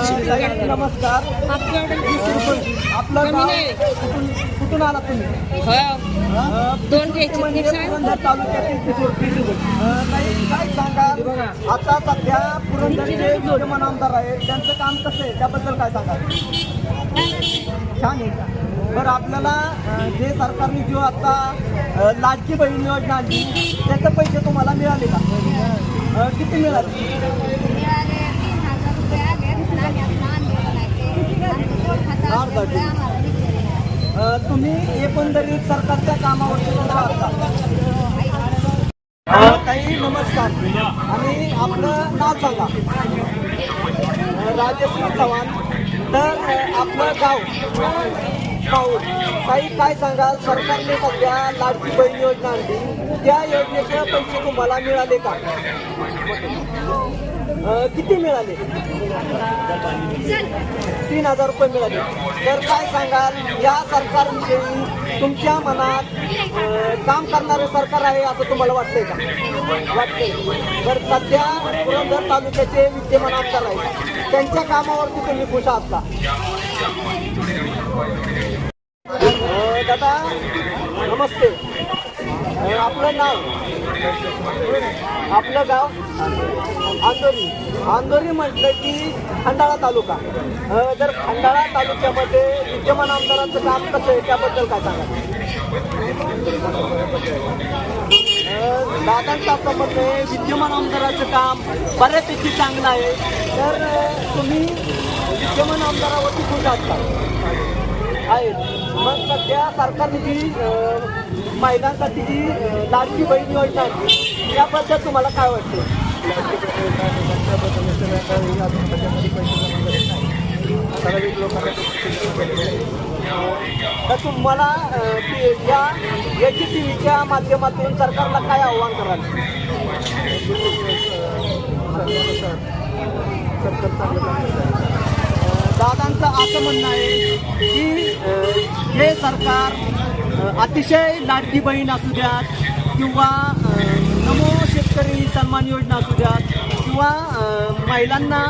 नमस्कार. आपलं गाव कुठून कुठून आला तुम्ही? अ, दोन म्हणजे. पुरंदर तालुक्यातील पिसूर काय सांगाल आता सध्या पुरंदरचे विद्यमान आमदार आहे त्यांचं काम कसं आहे? त्याबद्दल काय सांगाल छान आहे का? बरं आपल्याला जे सरकारने जो आता लाडकी बहीण योजना आणली त्याचे पैसे तुम्हाला मिळाले का? किती मिळाले? तुम्ही एकंदरीत सरकारच्या कामावरती काही ताई नमस्कार आणि आपलं नाव सांगा अ, राजश्री चव्हाण तर आपलं गाव पाऊल काही काय सांगाल सरकारने सध्या लाडकी बहीण योजना आणली त्या योजनेचे पैसे तुम्हाला मिळाले का किती मिळाले? तीन हजार रुपये मिळाले. तर काय सांगाल या सरकारविषयी तुमच्या मनात काम करणारे सरकार आहे असं तुम्हाला वाटतंय का? वाटतंय. तर सध्या पुरंदर तालुक्याचे विद्यमान आमदार आहेत. त्यांच्या कामावरती तुम्ही खुश आहात का? दादा नमस्ते. आपलं नाव? आपलं गाव आंदोरी आंदोरी म्हटलं की खंडाळा तालुका. तर खंडाळा तालुक्यामध्ये विद्यमान आमदारांचं काम कसं आहे त्याबद्दल काय सांगा दादांचं असं आहे विद्यमान आमदाराचं काम बऱ्यापैकी चांगलं आहे. तर तुम्ही विद्यमान आमदारावरती खुश असता आहे आहेत. मग सध्या सरकारने जी महिलांसाठी जी लाडकी बहीण योजना आहे. तुम्हाला काय वाटतं? तर तुम्हाला या याची टी व्हीच्या माध्यमातून सरकारला काय आव्हान कराल? दादांचं असं म्हणणं आहे की हे सरकार अतिशय लाडकी बहीण असू द्यात किंवा नमो शेतकरी सन्मान योजना असू द्यात किंवा महिलांना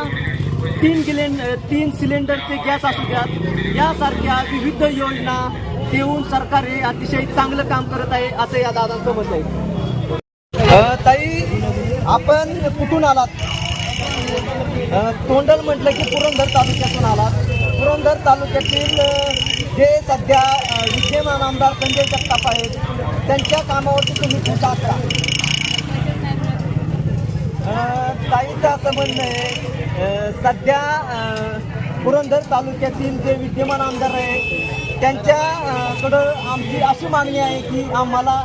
तीन गिलेंड तीन सिलेंडरचे गॅस असू द्यात यासारख्या विविध योजना देऊन सरकार हे अतिशय चांगलं काम करत आहे असं या दादांचं मत आहे. ताई आपण कुठून आलात? तोंडल म्हटलं की पुरंदर तालुक्यातून आलात. पुरंदर तालुक्यातील जे सध्या विद्यमान आमदार संजय जगताप आहेत त्यांच्या कामावरती तुम्ही खुश आहात का अ, ताईचं असं म्हणणं आहे सध्या पुरंदर तालुक्यातील जे विद्यमान आमदार आहेत त्यांच्याकडं आमची अशी मागणी आहे की आम्हाला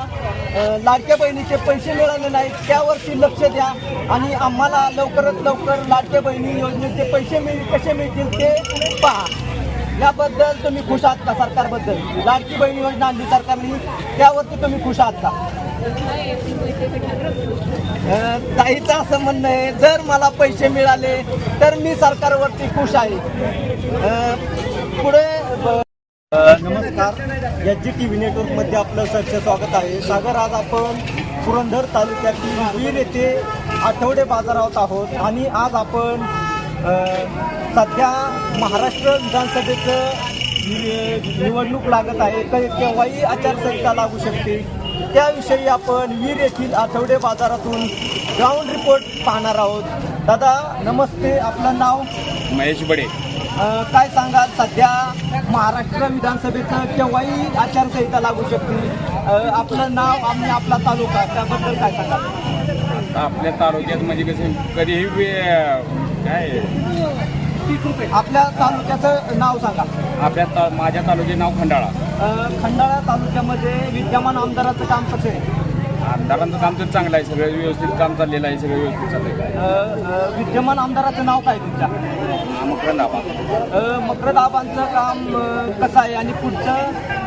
लाडक्या बहिणीचे पैसे मिळाले नाहीत त्यावरती लक्ष द्या आणि आम्हाला लवकरात लवकर लाडक्या बहिणी योजनेचे पैसे मिळ कसे मिळतील ते पहा. याबद्दल तुम्ही खुश आहात का सरकारबद्दल? लाडकी बहीण योजना आणली सरकारने त्यावरती तुम्ही खुश आहात का? अ, ताईचं असं म्हणणं आहे जर मला पैसे मिळाले तर मी सरकारवरती खुश आहे. पुढे ब- नमस्कार. एच जी टी व्ही नेटवर्कमध्ये आपलं सरचं स्वागत आहे. सागर आज आपण पुरंदर तालुक्यातील वीर येथे आठवडे बाजारात आहोत आणि आज आपण सध्या महाराष्ट्र विधानसभेचं निवडणूक लागत आहे. क- केव्हाही आचारसंहिता लागू शकते. त्याविषयी आपण वीर येथील आठवडे बाजारातून ग्राउंड रिपोर्ट पाहणार आहोत. दादा नमस्ते. आपलं नाव? महेश बडे. काय सांगाल? सध्या महाराष्ट्र विधानसभेचं केव्हाही आचारसंहिता लागू शकते. आपलं नाव आणि आपला तालुका त्याबद्दल काय सांगाल? आपल्या तालुक्यात म्हणजे कसं कधीही काय आपल्या तालुक्याचं नाव सांगा. आपल्या ता माझ्या तालुक्याचे नाव खंडाळा. खंडाळा तालुक्यामध्ये विद्यमान आमदाराचं काम कसं आहे? आमदारांचं काम तर चांगलं आहे. सगळं व्यवस्थित काम चाललेलं आहे. सगळं व्यवस्थित चाललेलं आहे. विद्यमान आमदाराचं नाव काय तुमच्या? मकरंद आबा. अ, मकरदाबांचं काम कसं आहे? आणि पुढचं?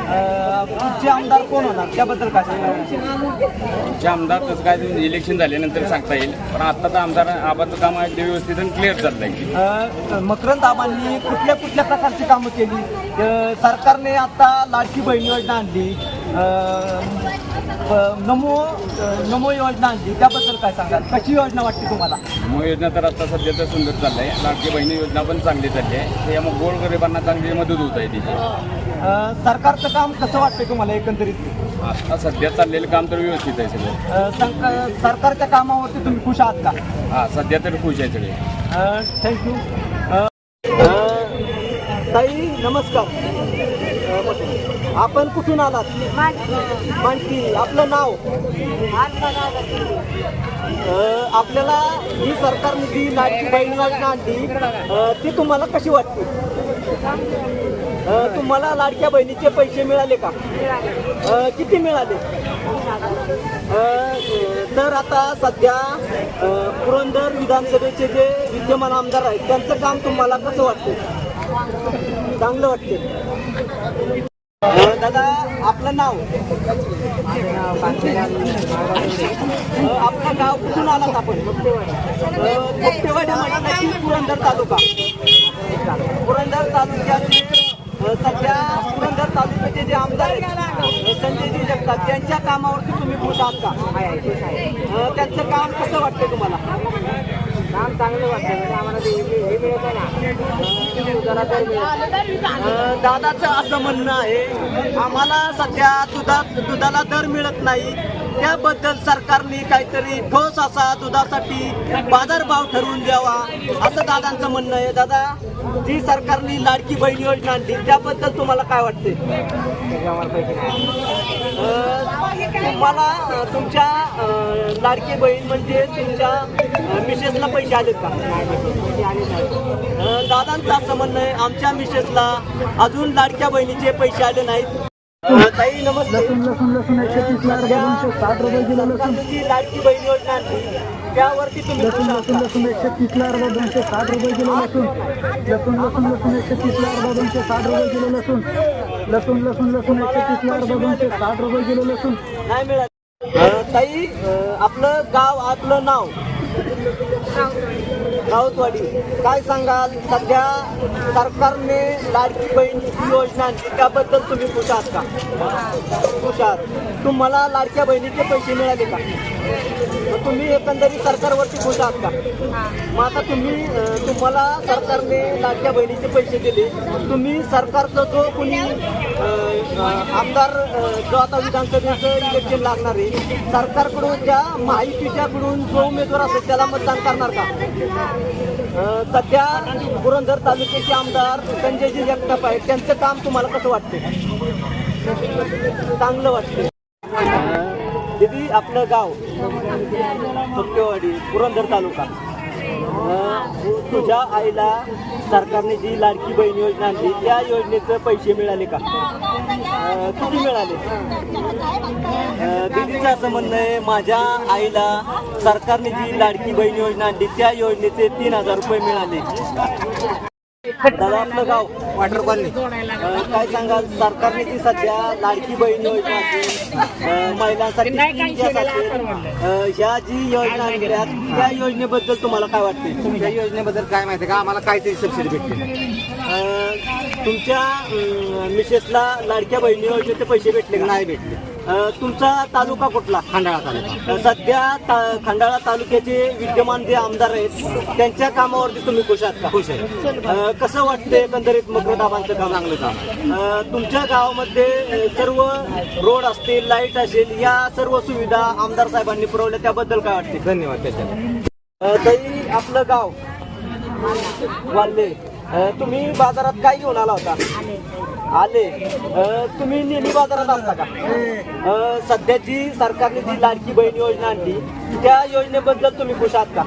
पुढचे आमदार कोण होणार? त्याबद्दल काय आमदार तसं काय ते इलेक्शन झाल्यानंतर सांगता येईल पण आता तर आमदार आबाचं काम आहे ते व्यवस्थित आणि क्लिअर चाललं आहे. अ, मकरंद आबांनी कुठल्या कुठल्या प्रकारची कामं केली? अ, सरकारने आता लाडकी बहीण योजना आणली अं, नमो अं, नमो योजना आणली त्याबद्दल काय सांगाल? कशी योजना वाटते तुम्हाला? मग योजना तर आता सध्या तर सुंदर चाललंय लाडकी बहिणी योजना पण चांगली चालली आहे त्यामुळे गोरगरिबांना चांगली मदत होत आहे तिची. सरकारचं काम कसं वाटतं तुम्हाला एकंदरीत? आता सध्या चाललेलं काम तर व्यवस्थित आहे सगळं. अं, संक- सरकारच्या कामावरती तुम्ही खुश आहात का? हा सध्या तर खुश आहे सगळे. थँक्यू ताई नमस्कार. अं, आपण कुठून आलात? मानकी. आपलं नाव? आपल्याला ही सरकारने जी लाडकी बहीण योजना आणली ती तुम्हाला कशी वाटते? तुम्हाला लाडक्या बहिणीचे पैसे मिळाले का? किती मिळाले? तर आता सध्या पुरंदर विधानसभेचे जे विद्यमान आमदार आहेत त्यांचं काम तुम्हाला कसं वाटतं? चांगलं वाटते? दादा आपलं नाव? आपलं गाव कुठून आलात आपण? मुक्तेवाडी पुरंदर तालुका. पुरंदर तालुक्याचे सध्या पुरंदर तालुक्याचे जे आमदार आहेत संजयजी जगतात त्यांच्या कामावरती तुम्ही खुश आहात का त्यांचं काम कसं वाटतं तुम्हाला? चांगलं वाटतं म्हणजे आम्हाला ते हे. ना दादाचं असं म्हणणं आहे आम्हाला सध्या दुधा दुधाला दर मिळत नाही. त्याबद्दल सरकारने काहीतरी ठोस असा दुधासाठी बाजारभाव ठरवून द्यावा असं दादांचं म्हणणं आहे. दादा जी सरकारने लाडकी बहीण योजना आणली त्याबद्दल तुम्हाला काय वाटते तुम्हाला तुमच्या लाडकी बहीण म्हणजे तुमच्या मिसेसला पैसे आलेत का? दादांचा आले दादांचं असं म्हणणं आहे आमच्या मिसेसला अजून लाडक्या बहिणीचे पैसे आले नाहीत. ताई नमस्ते. सध्या सरकारने जी लाडकी बहीण योजना आणली. त्यावरती तुम्ही आहात का? लसूण एकशे तीसला अर्धा दोनशे साठ रुपये किलो लसूण. लसूण लसूण लसूण एकशे तीसला अर्धा दोनशे साठ रुपये किलो लसूण. लसूण लसूण लसूण एकशे तीसला अर्धा दोनशे साठ रुपये किलो लसूण. नाही मिळालं ताई आपलं गाव आपलं नाव? राऊतवाडी. काय सांगाल? सध्या सरकारने लाडकी बहीण योजना आणली. त्याबद्दल तुम्ही खुश आहात का? खुश आहात. तुम्हाला लाडक्या बहिणीचे पैसे मिळाले का? तुम्ही एकंदरीत सरकारवरती खुश आहात का? मग आता तुम्ही तुम्हाला सरकारने लाडक्या बहिणीचे पैसे दिले. तुम्ही सरकारचा जो कोणी आमदार जो आता विधानसभेचं इलेक्शन लागणार आहे सरकारकडून त्या माहितीच्याकडून जो उमेदवार असेल त्याला मतदान करणार का? सध्या पुरंदर तालुक्याचे आमदार संजयजी जगताप आहेत. त्यांचं काम तुम्हाला कसं वाटते चांगलं वाटते आपलं गाव सत्यवाडी पुरंदर तालुका. तुझ्या आईला सरकारने जी लाडकी बहीण योजना आणली त्या योजनेचे पैसे मिळाले का? किती मिळाले? दिदीचं असं म्हणणं आहे माझ्या आईला सरकारने जी लाडकी बहीण योजना आणली त्या योजनेचे तीन हजार रुपये मिळाले. दादा आपलं गाव वॉटर कॉलनी. काय सांगाल? सरकारने जी सध्या लाडकी बहीण योजना असेल महिलांसाठी ह्या जी योजना आणल्या त्या योजनेबद्दल तुम्हाला काय वाटते तुमच्या योजनेबद्दल काय माहिती का? आम्हाला काहीतरी सबसिडी भेटते तुमच्या मिसेसला लाडक्या बहिणी योजनेचे पैसे भेटले का? नाही भेटले. तुमचा तालुका कुठला? खंडाळा तालुका. सध्या ता- खंडाळा तालुक्याचे विद्यमान जे आमदार आहेत त्यांच्या कामावरती तुम्ही खुश आहात का? खुश आहे. कसं वाटतंय एकंदरीत मकरदाबांचं काम? चांगलं काम तुमच्या गावामध्ये सर्व रोड असतील लाइट असेल या सर्व सुविधा आमदार साहेबांनी पुरवल्या त्याबद्दल काय वाटते धन्यवाद त्याच्यात. अं, ताई आपलं गाव? वाल्ले तुम्ही बाजारात काय घेऊन आला होता? आले. अं, तुम्ही नेहमी बाजारात असता का? अं, सध्याची सरकारने जी लाडकी बहीण योजना आणली त्या योजनेबद्दल तुम्ही खुश आहात का?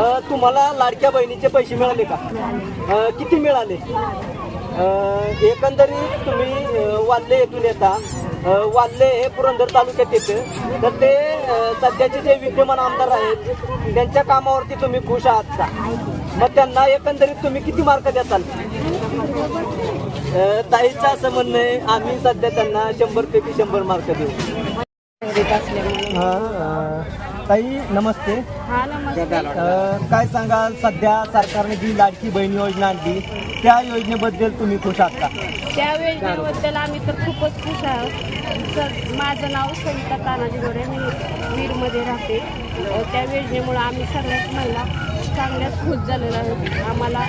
अं, तुम्हाला लाडक्या बहिणीचे पैसे मिळाले का? अं, किती मिळाले? अं, एकंदरीत तुम्ही अं, वाल्ले येथून येता. अं, वाल्ले हे पुरंदर तालुक्यात येते. तर ते अं, सध्याचे जे विद्यमान आमदार आहेत त्यांच्या कामावरती तुम्ही खुश आहात का? मग त्यांना एकंदरीत तुम्ही किती मार्क द्याल अं, ताईचं असं म्हणणं आहे आम्ही सध्या त्यांना शंभर पैकी शंभर मार्क देऊ. ताई नमस्ते. हा अ, काय सांगाल सध्या सरकारने जी लाडकी बहीण योजना आणली त्या योजनेबद्दल तुम्ही खुश आहात का? त्या योजनेबद्दल आम्ही तर खूपच खुश आहोत. सर माझं नाव सविता तानाजी गोरे मी बीडमध्ये राहते. अ, त्या योजनेमुळं आम्ही सगळ्याच महिला चांगल्याच खुश झालेल्या आहोत आम्हाला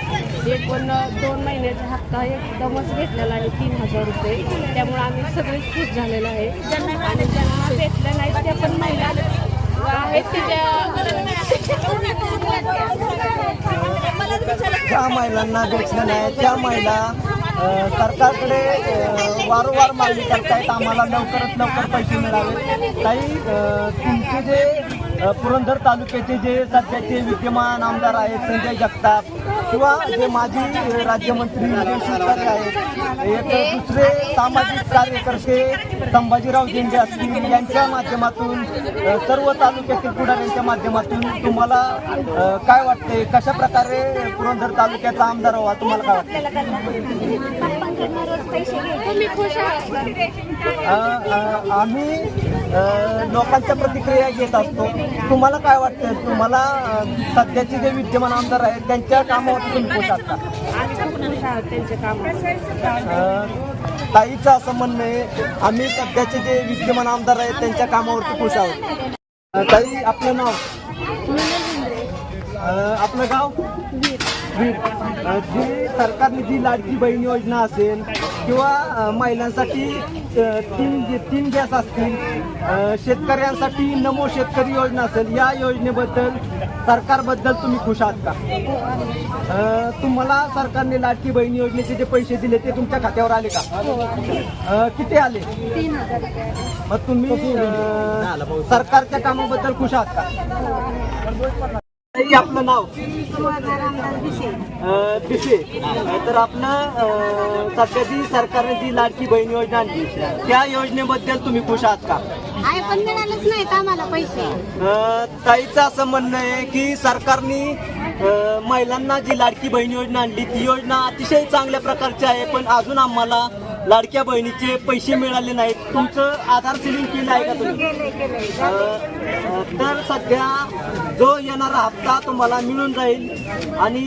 एकूण दोन महिन्याचा हप्ता एकदमच भेटलेला आहे तीन हजार रुपये. त्यामुळे आम्ही सगळेच खुश झालेलो आहे. आणि ज्यांना भेटलं नाही त्या पण महिला आहेत की त्या ज्या महिलांना भेटलं नाही त्या महिला सरकारकडे वारंवार मागणी करतायत आम्हाला लवकरात लवकर पैसे मिळावे ताई अ, तुमचे जे पुरंदर तालुक्याचे जे सध्याचे विद्यमान आमदार आहेत संजय जगताप किंवा जे माजी राज्यमंत्री विजय शिवतारे आहेत एक दुसरे सामाजिक कार्यकर्ते संभाजीराव झेंडे असतील यांच्या माध्यमातून सर्व तालुक्यातील पुढाऱ्यांच्या माध्यमातून तुम्हाला काय वाटते कशा प्रकारे पुरंदर तालुक्याचा आमदार व्हा तुम्हाला काय वाटतं आम्ही लोकांच्या प्रतिक्रिया घेत असतो. तुम्हाला काय वाटतं? तुम्हाला सध्याचे जे विद्यमान आमदार आहेत त्यांच्या कामावरती तुम्ही खुश आहात का? आम्ही खूप खुश आहोत त्यांच्या कामावर. अ, ताईचं असं म्हणणं आहे आम्ही सध्याचे जे विद्यमान आमदार आहेत त्यांच्या कामावरती खुश आहोत. ताई आपलं नाव? आपलं गाव? जी सरकारने जी लाडकी बहीण योजना असेल किंवा महिलांसाठी तीन जे तीन गॅस असतील शेतकऱ्यांसाठी नमो शेतकरी योजना असेल या योजनेबद्दल सरकारबद्दल तुम्ही खुश आहात का? तुम्हाला सरकारने लाडकी बहीण योजनेचे जे पैसे दिले ते तुमच्या खात्यावर आले का? अ, किती आले? मग तुम्ही सरकारच्या कामाबद्दल खुश आहात का? ताई, आपलं नाव? अ, तर आपलं सध्या जी सरकारने जी लाडकी बहीण योजना आणली त्या योजनेबद्दल तुम्ही खुश आहात का? आहे पण मिळालंच नाहीत आम्हाला पैसे. अ, ताईचं असं म्हणणं आहे की सरकारने महिलांना जी लाडकी बहीण योजना आणली ती योजना अतिशय चांगल्या प्रकारची आहे पण अजून आम्हाला लाडक्या बहिणीचे पैसे मिळाले नाहीत. तुमचं आधार सिलिंग केलं आहे का तुम्ही? तर सध्या जो येणारा हप्ता तुम्हाला मिळून जाईल आणि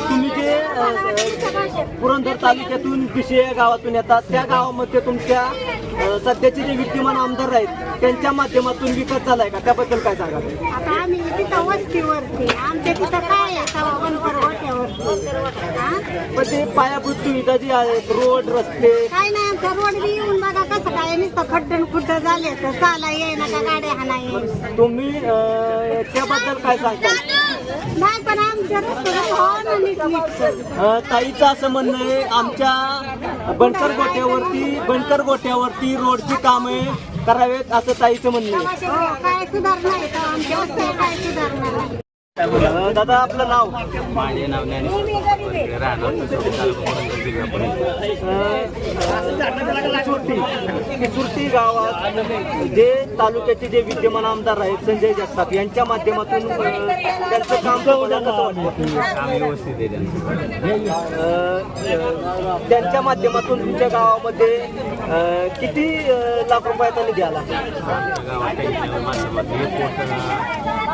तुम्ही जे पुरंदर तालुक्यातून पिशे गावातून येतात त्या गावामध्ये तुमच्या सध्याचे जे विद्यमान आमदार आहेत त्यांच्या माध्यमातून विकास झालाय का? त्याबद्दल काय सांगा आम्ही आमच्या तिथं काय आहे तवा वनपर गोट्यावरती हा? पण ते पायाभूत सुविधा जी आहेत रोड रस्ते. काय नाही आमचा रोड बी येऊन बघा कसं काय नुसतं खड्डन खुड्ड झाले तर चाला ये ना का गाड्या हा नाही. तुम्ही अ, त्याबद्दल काय सांगता? नाही पण आमच्या रस्त्याला हो ना नीट नीट अ, ताईचं असं म्हणणं आहे आमच्या बनकर गोट्यावरती बनकर गोट्यावरती रोडची कामे करावेत असं ताईचं म्हणणं आहे. हो काय सुधारणा आहे का आमच्या काय सुधारणा नाही अ, दादा आपलं नाव? माझे नाव. सुरती. गावात जे तालुक्याचे जे विद्यमान आमदार आहेत संजय जगताप यांच्या माध्यमातून त्यांचं काम त्यांच्या माध्यमातून तुमच्या गावामध्ये किती लाख रुपयाचा निधी आला?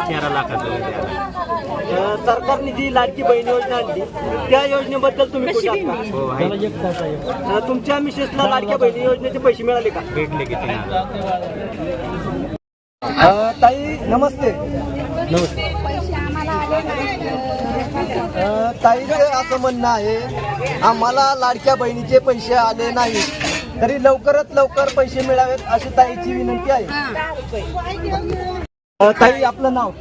तेरा लाखाचं सरकारने जी लाडकी बहीण योजना आणली त्या योजनेबद्दल तुम्ही हो तुमच्या मिसेसला लाडक्या बहिणी योजनेचे पैसे मिळाले का? भेटले की तीन हजार अ, ताई नमस्ते. अ, ताईचं असं म्हणणं आहे आम्हाला लाडक्या बहिणीचे पैसे आले नाही तरी लवकरात लवकर पैसे मिळावेत अशी ताईची विनंती आहे. ताई आपलं नाव? अ,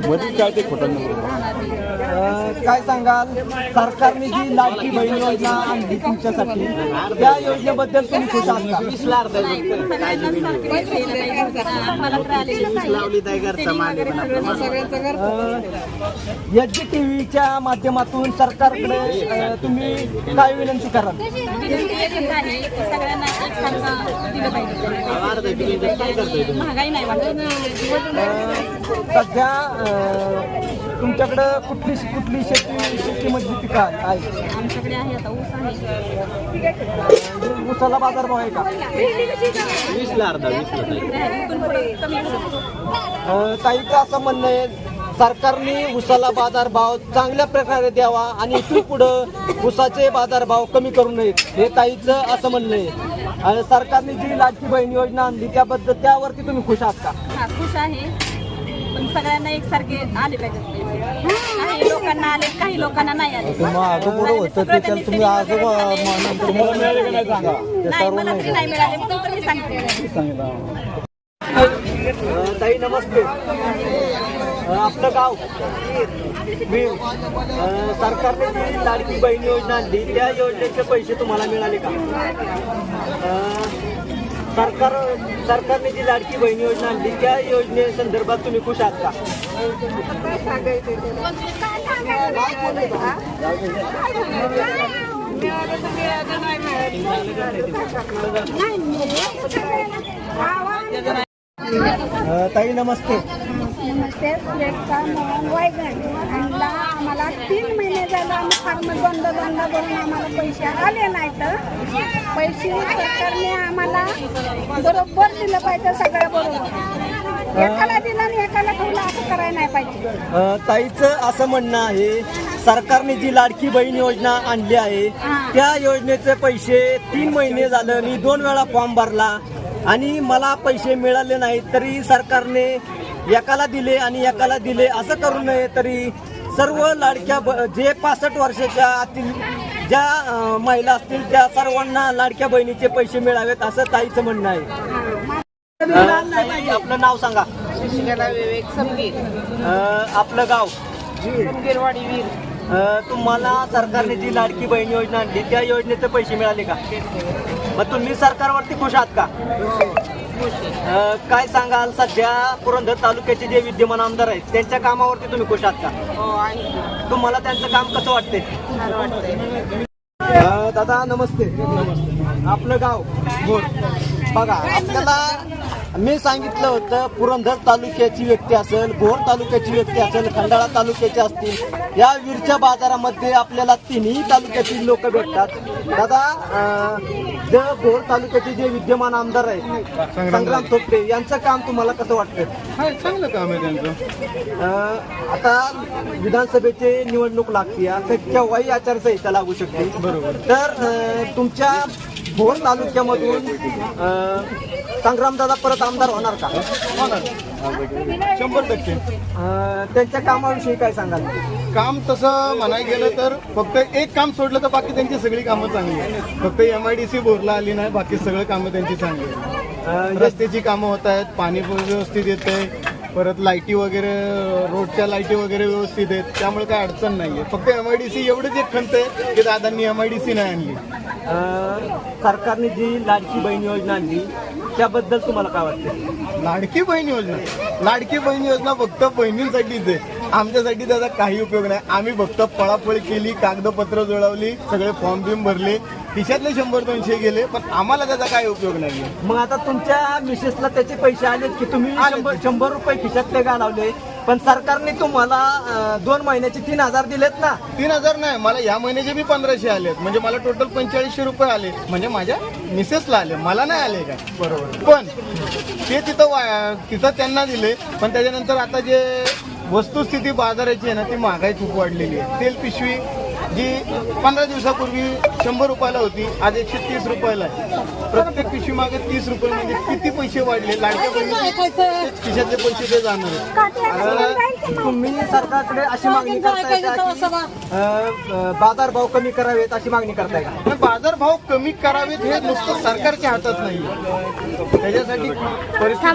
काय सांगाल? सरकारने जी लाडकी बहीण योजना आणली तुमच्यासाठी त्या योजनेबद्दल तुम्ही खुश आहात एच डी टीव्हीच्या माध्यमातून सरकारकडे अ, तुम्ही काय विनंती कराल? महागाई नाही वाटत अ, सध्या अ, तुमच्याकडं कुठली कुठली शेती शेतीमधली पिकं आहे आमच्याकडे आहे आता ऊस आहे. ऊसाला बाजारभाव आहे का? वीसला अर्धा वीसला अं, ताईचं असं म्हणणं आहे सरकारने ऊसाला बाजारभाव चांगल्या प्रकारे द्यावा आणि इथून पुढं ऊसाचे बाजारभाव कमी करू नयेत. हे ताईचं असं म्हणणं आहे. आणि सरकारने जी लाडकी बहीण योजना आणली त्याबद्दल त्यावरती तुम्ही खुश आहात का? हा खुश आहे. पण सगळ्यांना एकसारखे आले पाहिजेत पैसे. काही लोकांना आले काही लोकांना नाही आले. केली. नाही मला तरी नाही मिळाले मी सांगते अ, ताई नमस्ते. अ, आपलं गाव अ, सरकारने जी लाडकी बहीण योजना आणली त्या योजनेचे पैसे तुम्हाला मिळाले का? अ, सरकार सरकारने जी लाडकी बहीण योजना आणली त्या योजने संदर्भात तुम्ही खुश आहात का? ताई नमस्ते. नमस्ते. सुरेखा मोहन वायगण आणला आम्हाला तीन महिने झालं आम्ही फार्म दोनदा दोनदा भरून आम्हाला पैसे आले नाहीत. पैसे सरकारने आम्हाला बरोबर दिलं पाहिजे सगळं बरोबर. एकाला दिलं आणि एकाला ठेवलं असं करायला नाही पाहिजे. ताईचं असं म्हणणं आहे सरकारने जी लाडकी बहीण योजना आणली आहे त्या योजनेचे पैसे तीन महिने झालं मी दोन वेळा फॉर्म भरला. आणि मला पैसे मिळाले नाही तरी सरकारने एकाला दिले आणि एकाला दिले असं करू नये तरी सर्व लाडक्या ब जे पासष्ट वर्षाच्या आतील ज्या महिला असतील त्या सर्वांना लाडक्या बहिणीचे पैसे मिळावेत असं ताईचं म्हणणं आहे. आपलं नाव सांगा. विवेक समगीर. आपलं गाव? वीर. तुम्हाला सरकारने जी लाडकी बहीण योजना आणली त्या योजनेचे पैसे मिळाले का? मग तुम्ही सरकारवरती खुश आहात का? अ, काय सांगाल सध्या पुरंदर तालुक्याचे जे विद्यमान आमदार आहेत त्यांच्या कामावरती तुम्ही खुश आहात का? तुम्हाला त्यांचं काम कसं वाटते दादा नमस्ते. आपलं गाव? भोर बघा आपल्याला मी सांगितलं होतं पुरंदर तालुक्याची व्यक्ती असेल भोर तालुक्याची व्यक्ती असेल खंडाळा तालुक्याचे असतील या वीरच्या बाजारामध्ये आपल्याला तिन्ही तालुक्यातील लोक भेटतात. दादा जे भोर तालुक्याचे जे विद्यमान आमदार आहेत संग्राम थोपटे. यांचं काम तुम्हाला कसं वाटतं चांगलं काम आहे त्यांचं. आता विधानसभेचे निवडणूक लागते आता केव्हाही आचारसंहिता लागू शकते. बरोबर. तर तुमच्या भोर तालुक्यामधून संग्राम दादा परत आमदार होणार का? शंभर टक्के. त्यांच्या कामाविषयी काय सांगाल? काम तसं म्हणायला गेलं तर फक्त एक काम सोडलं तर बाकी त्यांची सगळी कामं चांगली आहेत. फक्त एम आय डी सी बोरला आली नाही बाकी सगळी कामं त्यांची चांगली आहेत. रस्त्याची कामं होत आहेत पाणी पण व्यवस्थित येते परत लाईटी वगैरे रोडच्या लाईटी वगैरे व्यवस्थित आहेत. त्यामुळे काय अडचण नाहीये. फक्त एम आय डी सी एवढंच एक खंत आहे की दादांनी एम आय डी सी नाही आणली. सरकारने जी लाडकी बहीण योजना आणली त्याबद्दल तुम्हाला काय वाटतं लाडकी बहीण योजना? लाडकी बहीण योजना फक्त बहिणींसाठीच आहे. आमच्यासाठी त्याचा काही उपयोग नाही. आम्ही फक्त पळापळ केली कागदपत्र जुळवली सगळे फॉर्म बिम भरले. खिशातले शंभर दोनशे गेले पण आम्हाला त्याचा काही उपयोग नाहीये मग आता तुमच्या मिसेसला त्याचे पैसे आले की तुम्ही आले. शंभर शंभर रुपये खिशातले घालवले? पण सरकारने तुम्हाला अं, दोन महिन्याचे तीन हजार दिलेत ना? तीन हजार नाही मला या महिन्याचे बी पंधराशे आलेत. म्हणजे मला टोटल पंचेचाळीसशे रुपये आले. म्हणजे माझ्या मिसेसला आले मला नाही आले काय? बरोबर. पण ते तिथं वा- तिथं त्यांना दिले पण त्याच्यानंतर आता जे वस्तुस्थिती बाजाराची आहे ना ती महागाई खूप वाढलेली आहे. तेल पिशवी जी पंधरा दिवसापूर्वी शंभर रुपयाला होती आज एकशे तीस रुपयाला आहे. प्रत्येक पिशवी मागे तीस रुपये म्हणजे किती पैसे वाढले? लाडक्या बहिणीचे तेच खिशातले पैसे ते जाणार. तुम्ही सरकारकडे अशी मागणी करताय का अं, बाजारभाव कमी करावेत अशी मागणी करताय का? पण बाजारभाव कमी करावेत हे नुसतं सरकारच्या हातात नाही. त्याच्यासाठी परिस्थिती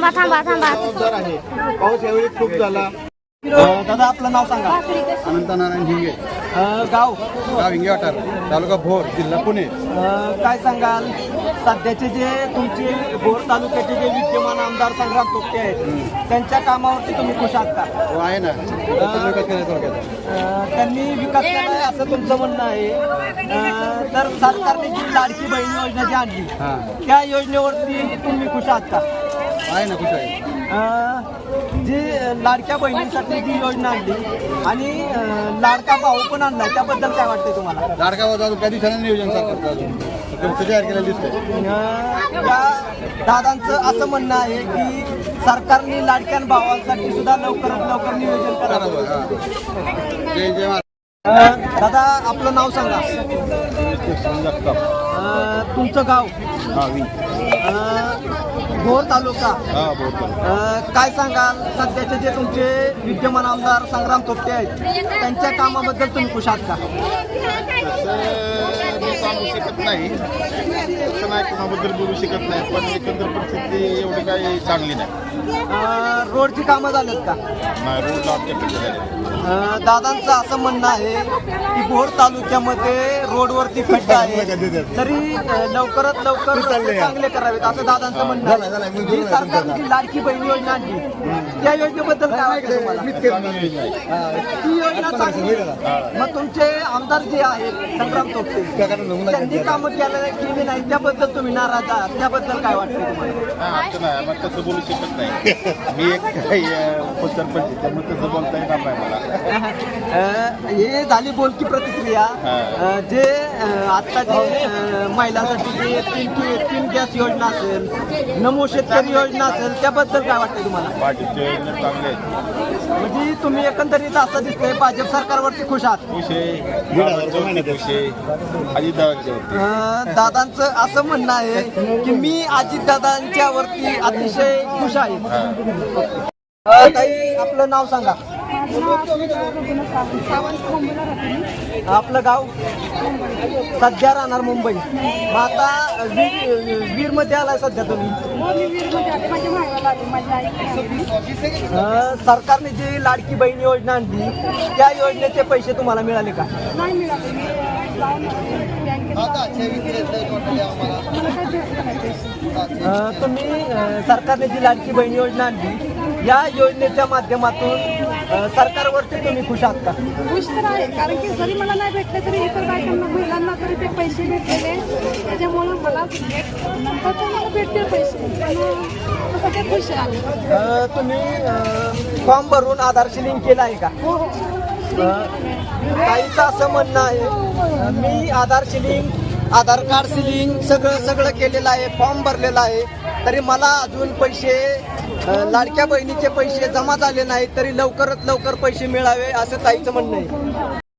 आहे. पाऊस यावेळी खूप झाला. दादा आपलं नाव सांगा. अनंत नारायण हिंगे गाव? गाव हिंगे वाटार तालुका भोर जिल्हा पुणे. काय सांगाल? सध्याचे जे तुमचे भोर तालुक्याचे जे विद्यमान आमदार संग्राम तोपटे आहेत त्यांच्या कामावरती तुम्ही खुश आहात का? हो आहे ना. त्यांनी विकास केला आहे असं तुमचं म्हणणं आहे. तर सरकारने जी लाडकी बहीण योजना जी आणली त्या योजनेवरती तुम्ही खुश आहात का? आहे ना कुठं आहे. जी लाडक्या बहिणीसाठी जी योजना आणली आणि लाडका भाऊ पण आणलाय त्याबद्दल काय वाटतंय तुम्हाला? लाडका भाऊ दिवसांनी नियोजन तयार केलेलं दिसतंय. अ, या दादांचं असं म्हणणं आहे की सरकारने लाडक्या भावासाठी सुद्धा लवकरात लवकर नियोजन करावं. बरोबर हा. जय जय महाराज अ, दादा आपलं नाव सांगा. तुमचं गाव? भोर तालुका. हा अ, काय सांगाल सध्याचे जे तुमचे विद्यमान आमदार संग्राम थोपटे आहेत त्यांच्या कामाबद्दल तुम्ही खुश आहात का? सांगू शकत नाही. तसं नाही कोणाबद्दल बोलू शकत नाही. पण एकंदर परिस्थिती एवढी काही चांगली नाही. अ, रोडची कामं झालेत का? नाही रोड आमच्याकडे झाले अ, दादांचं असं म्हणणं आहे की भोर तालुक्यामध्ये रोडवरती खड्डा आहे. तरी अ, लवकरात लवकर चांगले करावेत असं दादांचं म्हणणं. आहे. ही सरकारची लाडकी बहीण योजना आणली त्या योजनेबद्दल काय वाटतं तुम्हाला? ती योजना चांगली आहे. मग तुमचे आमदार जे आहेत संग्राम थोपटे त्यांनी कामं केलं केली नाही त्याबद्दल तुम्ही नाराज आहात. त्याबद्दल काय वाटतं तुम्हाला? हा मग तसं बोलू शकत नाही. मी एक काही त्यामुळे तसं बोलता येणार नाही मला. अ, हे झाली बोलकी प्रतिक्रिया. अ, जे अ, आता जे अ, महिलांसाठी जे तीन तीन गॅस योजना असेल नमो शेतकरी योजना असेल त्याबद्दल काय वाटतं तुम्हाला? भाजपचे योजना चांगले आहेत. म्हणजे तुम्ही एकंदरीत असं दिसतंय भाजप सरकारवरती खुश आहात. खुश आहे. खुश आहे दादांचं असं म्हणणं आहे की मी अजितदादांच्या वरती अतिशय खुश आहे. अ, ताई आपलं नाव सांगा. आपलं गाव? सध्या राहणार मुंबई. मग आता वीर वीरमध्ये आलाय सध्या तुम्ही. सरकारने जी लाडकी बहीण योजना आणली त्या योजनेचे पैसे तुम्हाला मिळाले का? नाही मिळाले. मी तुम्ही सरकारने जी लाडकी बहीण योजना आणली या योजनेच्या माध्यमातून सरकारवरती तुम्ही खुश आहात का? खुश तर आहे कारण की जरी मला नाही भेटले तरी इतर बायकांना महिलांना तरी ते पैसे भेटलेले. त्याच्यामुळं मला भेटतील पैसे. खुश आहे. तुम्ही फॉर्म भरून आधारशी लिंक केला आहे का? हो हो. ताईचं असं म्हणणं आहे मी Aadhaar sealing Aadhaar card sealing सगळं सगळं केलेलं आहे फॉर्म भरलेला आहे. तरी मला अजून पैसे लाडक्या बहिणीचे पैसे जमा झाले नाहीत तरी लवकरात लवकर पैसे मिळावे असं ताईचं म्हणणं आहे.